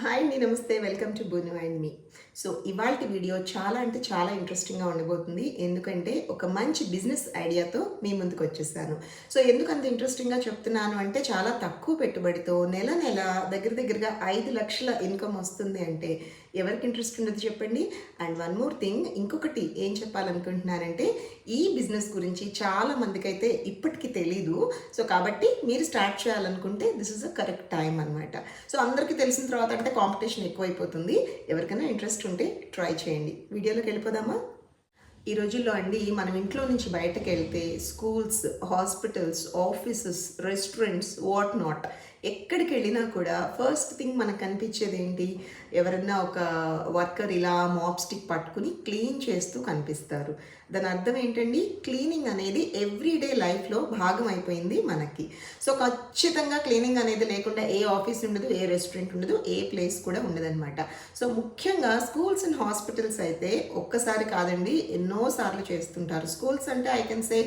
Hi అండి నమస్తే. Welcome to బును అండ్ మీ. సో ఇవాళ వీడియో చాలా అంటే చాలా ఇంట్రెస్టింగ్గా ఉండబోతుంది. ఎందుకంటే ఒక మంచి బిజినెస్ ఐడియాతో మీ ముందుకు వచ్చేసాను. సో ఎందుకు అంత ఇంట్రెస్టింగ్గా చెప్తున్నాను అంటే చాలా తక్కువ పెట్టుబడితో నెల నెల దగ్గర దగ్గరగా ఐదు లక్షల ఇన్కమ్ వస్తుంది అంటే ఎవరికి ఇంట్రెస్ట్ ఉండదు చెప్పండి? అండ్ వన్ మోర్ థింగ్ ఇంకొకటి ఏం చెప్పాలనుకుంటున్నారంటే ఈ బిజినెస్ గురించి చాలా మందికి అయితే ఇప్పటికీ తెలీదు. సో కాబట్టి మీరు స్టార్ట్ చేయాలనుకుంటే this is a correct time అనమాట సో అందరికీ తెలిసిన తర్వాత అంటే కాంపిటీషన్ ఎక్కువైపోతుంది. ఎవరికైనా ఇంట్రెస్ట్ ఉంటే ట్రై చేయండి. వీడియోలోకి వెళ్ళిపోదామా? ఈ రోజుల్లో అండి మనం ఇంట్లో నుంచి బయటకు వెళ్తే schools hospitals offices restaurants what not ఎక్కడికి వెళ్ళినా కూడా ఫస్ట్ థింగ్ మనకు కనిపించేది ఏంటి? ఎవరన్నా ఒక వర్కర్ ఇలా మాప్ స్టిక్ పట్టుకుని క్లీన్ చేస్తూ కనిపిస్తారు. దాని అర్థం ఏంటండి? క్లీనింగ్ అనేది ఎవ్రీడే లైఫ్లో భాగం అయిపోయింది మనకి. సో ఖచ్చితంగా క్లీనింగ్ అనేది లేకుండా ఏ ఆఫీస్ ఉండదు ఏ రెస్టారెంట్ ఉండదు ఏ ప్లేస్ కూడా ఉండదన్నమాట. సో ముఖ్యంగా స్కూల్స్ అండ్ హాస్పిటల్స్ అయితే ఒక్కసారి కాదండి ఎన్నోసార్లు చేస్తుంటారు. స్కూల్స్ అంటే ఐ కెన్ సే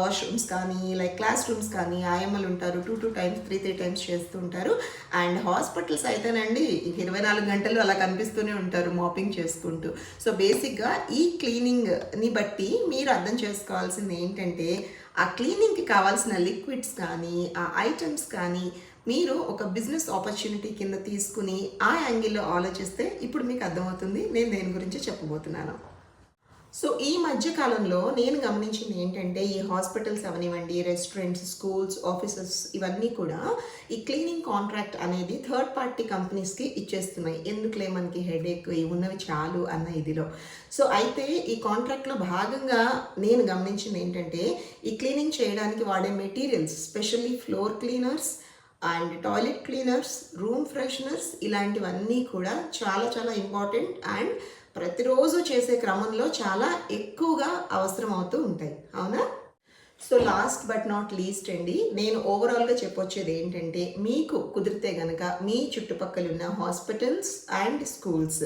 వాష్రూమ్స్ కానీ లైక్ క్లాస్ రూమ్స్ కానీ ఆయమ్మలు ఉంటారు two two times three three times చేస్తుంటారు. అండ్ హాస్పిటల్స్ అయితేనండి ఇరవై నాలుగు గంటలు అలా కనిపిస్తూనే ఉంటారు మాపింగ్ చేసుకుంటూ. సో బేసిక్గా ఈ క్లీనింగ్ని బట్టి మీరు అర్థం చేసుకోవాల్సింది ఏంటంటే ఆ క్లీనింగ్కి కావాల్సిన లిక్విడ్స్ కానీ ఆ ఐటమ్స్ కానీ మీరు ఒక బిజినెస్ ఆపర్చునిటీ కింద తీసుకుని ఆ యాంగిల్లో ఆలోచిస్తే ఇప్పుడు మీకు అర్థమవుతుంది. నేను దేని గురించి చెప్పబోతున్నాను. సో ఈ మధ్య కాలంలో నేను గమనించింది ఏంటంటే ఈ హాస్పిటల్స్ అవనివ్వండి రెస్టారెంట్స్ స్కూల్స్ ఆఫీసెస్ ఇవన్నీ కూడా ఈ క్లీనింగ్ కాంట్రాక్ట్ అనేది థర్డ్ పార్టీ కంపెనీస్కి ఇచ్చేస్తున్నాయి. ఎందుకులే మనకి హెడేక్ ఉన్నవి చాలు అన్న ఇదిలో. సో అయితే ఈ కాంట్రాక్ట్లో భాగంగా నేను గమనించింది ఏంటంటే ఈ క్లీనింగ్ చేయడానికి వాడే materials specially floor cleaners and toilet cleaners room fresheners ఇలాంటివన్నీ కూడా చాలా చాలా ఇంపార్టెంట్ అండ్ ప్రతిరోజు చేసే క్రమంలో చాలా ఎక్కువగా అవసరం అవుతూ ఉంటాయి. అవునా? So last but not least అండి నేను ఓవరాల్గా చెప్పొచ్చేది ఏంటంటే మీకు కుదిరితే గనక మీ చుట్టుపక్కల ఉన్న hospitals and schools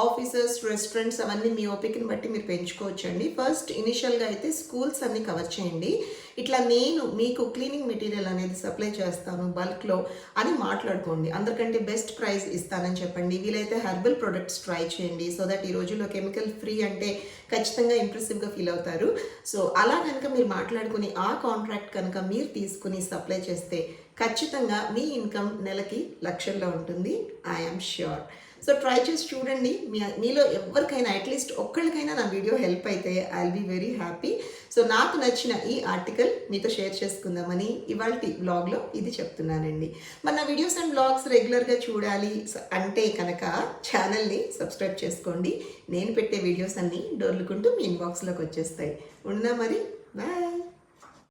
offices restaurants అవన్నీ మీ ఓపికని బట్టి మీరు పెంచుకోవచ్చు అండి ఫస్ట్ ఇనిషియల్గా అయితే స్కూల్స్ అన్నీ కవర్ చేయండి. ఇట్లా నేను మీకు క్లీనింగ్ మెటీరియల్ అనేది సప్లై చేస్తాను బల్క్లో అని మాట్లాడుకోండి. అందరికంటే బెస్ట్ ప్రైస్ ఇస్తానని చెప్పండి. వీలైతే హెర్బల్ ప్రొడక్ట్స్ ట్రై చేయండి. సో దట్ ఈ రోజుల్లో కెమికల్ ఫ్రీ అంటే ఖచ్చితంగా ఇంప్రెసివ్గా ఫీల్ అవుతారు. సో అలా కనుక మీరు మాట్లాడుకుని ఆ కాంట్రాక్ట్ కనుక మీరు తీసుకుని సప్లై చేస్తే ఖచ్చితంగా మీ ఇన్కమ్ నెలకి లక్షల్లో ఉంటుంది. ఐఎమ్ ష్యూర్ సో ట్రై చేసి చూడండి మీ మీలో ఎవరికైనా అట్లీస్ట్ ఒక్కళ్ళకైనా నా వీడియో హెల్ప్ అయితే I will be very happy so నాకు నచ్చిన ఈ ఆర్టికల్ మీతో షేర్ చేసుకుందామని ఇవాళ బ్లాగ్లో ఇది చెప్తున్నానండి మరి నా వీడియోస్ అండ్ బ్లాగ్స్ రెగ్యులర్గా చూడాలి అంటే కనుక ఛానల్ని సబ్స్క్రైబ్ చేసుకోండి నేను పెట్టే వీడియోస్ అన్నీ డోర్లుకుంటూ మీ ఇన్బాక్స్లోకి వచ్చేస్తాయి ఉన్నా మరి బాయ్